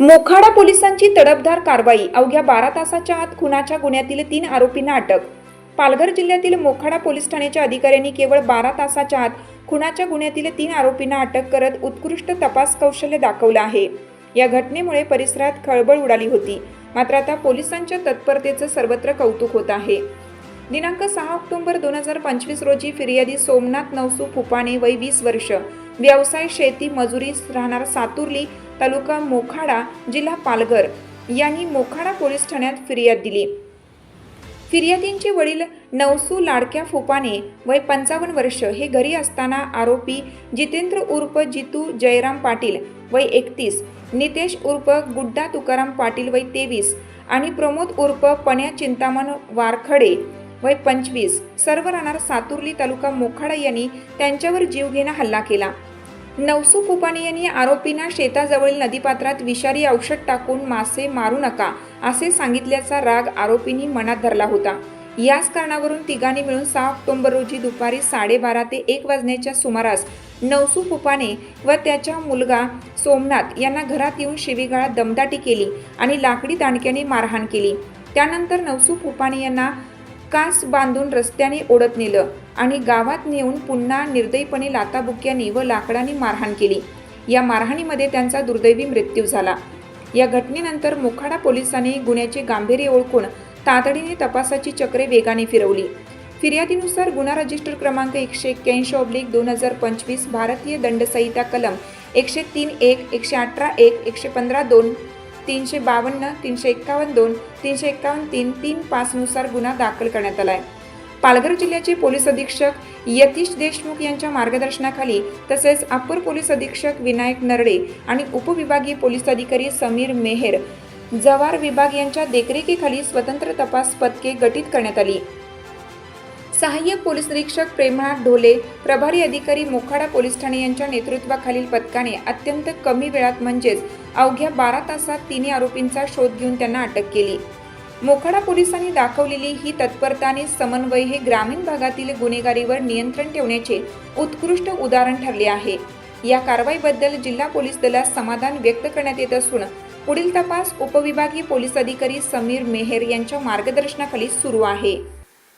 मोखाडा पोलिसांची तडपधार कारवाई. अवघ्या बारा तासाच्या आत खुनाच्या गुन्ह्यातील तीन आरोपींना अटक. पालघर जिल्ह्यातील मोखाडा पोलीस ठाण्याच्या अधिकाऱ्यांनी केवळ बारा तासाच्या आत खुनाच्या गुन्ह्यातील तीन आरोपींना अटक करत उत्कृष्ट तपास कौशल्य दाखवलं आहे. या घटनेमुळे परिसरात खळबळ उडाली होती. मात्र आता पोलिसांच्या तत्परतेचं सर्वत्र कौतुक होत आहे. दिनांक सहा ऑक्टोबर दोन हजार पंचवीस रोजी फिर्यादी सोमनाथ नवसू फुपाणे वय वीस वर्ष. व्यवसाय शेती मजुरी राहणार सातुर्ली तालुका मोखाडा जिल्हा पालघर. यांनी मोखाडा पोलीस ठाण्यात फिर्याद दिली. फिर्यादींचे वडील नवसू लाडक्या फुपाने वय पंचावन्न वर्ष हे घरी असताना आरोपी जितेंद्र उर्फ जितू जयराम पाटील वय एकतीस नितेश उर्फ गुड्डा तुकाराम पाटील वय तेवीस आणि प्रमोद उर्फ पण्या चिंतामण वारखडे वय पंचवीस. सर्व राहणार सातुर्ली तालुका मोखाडा यांनी त्यांच्यावर जीवघेणा हल्ला केला. नवसू कुपाने यांनी आरोपींना शेताजवळील नदीपात्रात विषारी औषध टाकून मासे मारू नका असे सांगितल्याचा राग आरोपींनी मनात धरला होता. याच कारणावरून तिघांनी मिळून सहा ऑक्टोंबर रोजी दुपारी साडेबारा ते एक वाजण्याच्या सुमारास नवसू कुपाणे व त्याचा मुलगा सोमनाथ यांना घरात येऊन शिवीगाळात दमदाटी केली आणि लाकडी दांडक्याने मारहाण केली. त्यानंतर नवसू कुपाणे यांना कास बांधून रस्त्याने ओढत नेलं आणि गावात नेऊन पुन्हा निर्दयीपणे लाताबुक्याने व लाकडाने मारहाण केली. या मारहाणीमध्ये त्यांचा दुर्दैवी मृत्यू झाला. या घटनेनंतर मोखाडा पोलिसांनी गुन्ह्याचे गांभीर्य ओळखून तातडीने तपासाची चक्रे वेगाने फिरवली. फिर्यादीनुसार गुन्हा रजिस्टर क्रमांक एकशे एक्क्याऐंशी ऑब्लिक दोन हजार पंचवीस भारतीय दंडसंहिता कलम एकशे तीन एक एकशे अठरा एक एकशे पंधरा दोन तीनशे बावन्न तीनशे एक्कावन्न दोन तीनशे एक्कावन्न तीन तीन पाचनुसार गुन्हा दाखल करण्यात आला आहे पालघर जिल्ह्याचे पोलीस अधीक्षक यतीश देशमुख यांच्या मार्गदर्शनाखाली तसेच अप्पर पोलीस अधीक्षक विनायक नरडे आणि उपविभागीय पोलीस अधिकारी समीर मेहेर जवार विभाग यांच्या देखरेखीखाली स्वतंत्र तपास पथके गठीत करण्यात आली. सहाय्यक पोलीस निरीक्षक प्रेमनाथ ढोले प्रभारी अधिकारी मोखाडा पोलीस ठाणे यांच्या नेतृत्वाखालील पथकाने अत्यंत कमी वेळात म्हणजेच अवघ्या बारा तासात तिन्ही आरोपींचा शोध घेऊन त्यांना अटक केली. मोखाडा पोलिसांनी दाखवलेली ही तत्परता आणि समन्वय हे ग्रामीण भागातील गुन्हेगारीवर नियंत्रण ठेवण्याचे उत्कृष्ट उदाहरण ठरले आहे. या कारवाईबद्दल जिल्हा पोलीस दलात समाधान व्यक्त करण्यात येत असून पुढील तपास उपविभागीय पोलीस अधिकारी समीर मेहेर यांच्या मार्गदर्शनाखाली सुरू आहे.